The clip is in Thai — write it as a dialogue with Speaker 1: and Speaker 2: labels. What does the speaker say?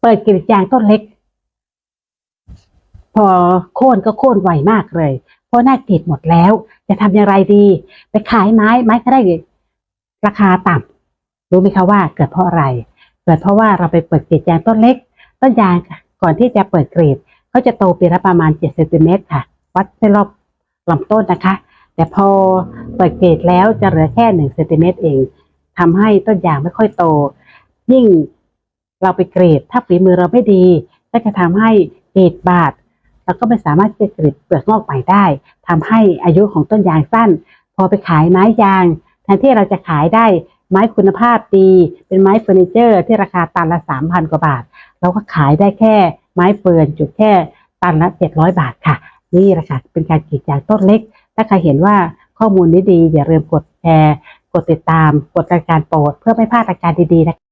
Speaker 1: เปิดกรีดยางต้นเล็ก พอโค่นก็โค่นไวมากเลย เพราะหน้ากรีดหมดแล้ว จะทำอย่างไรดี ไปขายไม้ไม้ก็ได้ราคาต่ำรู้ไหมคะว่าเกิดเพราะอะไร เกิดเพราะว่าเราไปเปิดกรีดยางต้นเล็ก ต้นยางก่อนที่จะเปิดกรีดเขาจะโตปีละประมาณ7เซนติเมตรค่ะ วัดในรอบลำต้นนะคะ แต่พอเปิดกรีดแล้วจะเหลือแค่1เซนติเมตรเองทำให้ต้นยางไม่ค่อยโต ยิ่ง เราไปกรีดถ้าฝีมือเราไม่ดีก็จะทำให้กรีดบาดแล้วก็ไม่สามารถจะกรีดเปลือกงอกใหม่ได้ทำให้อายุของต้นยางสั้น พอไปขายไม้ยางแทนที่เราจะขายได้ไม้คุณภาพดี เป็นไม้เฟอร์นิเจอร์ ที่ราคาตันละสามพันกว่าบาท เราก็ขายได้แค่ไม้เฟิร์นจุดแค่ตันละเจ็ดร้อยบาทค่ะ นี่แหละค่ะเป็นการกรีดยางต้นเล็ก ถ้าใครเห็นว่าข้อมูลนี้ดีอย่าลืมกดแชร์ กดติดตาม กดรายการโปรดเพื่อไม่พลาดรายการดีๆนะคะ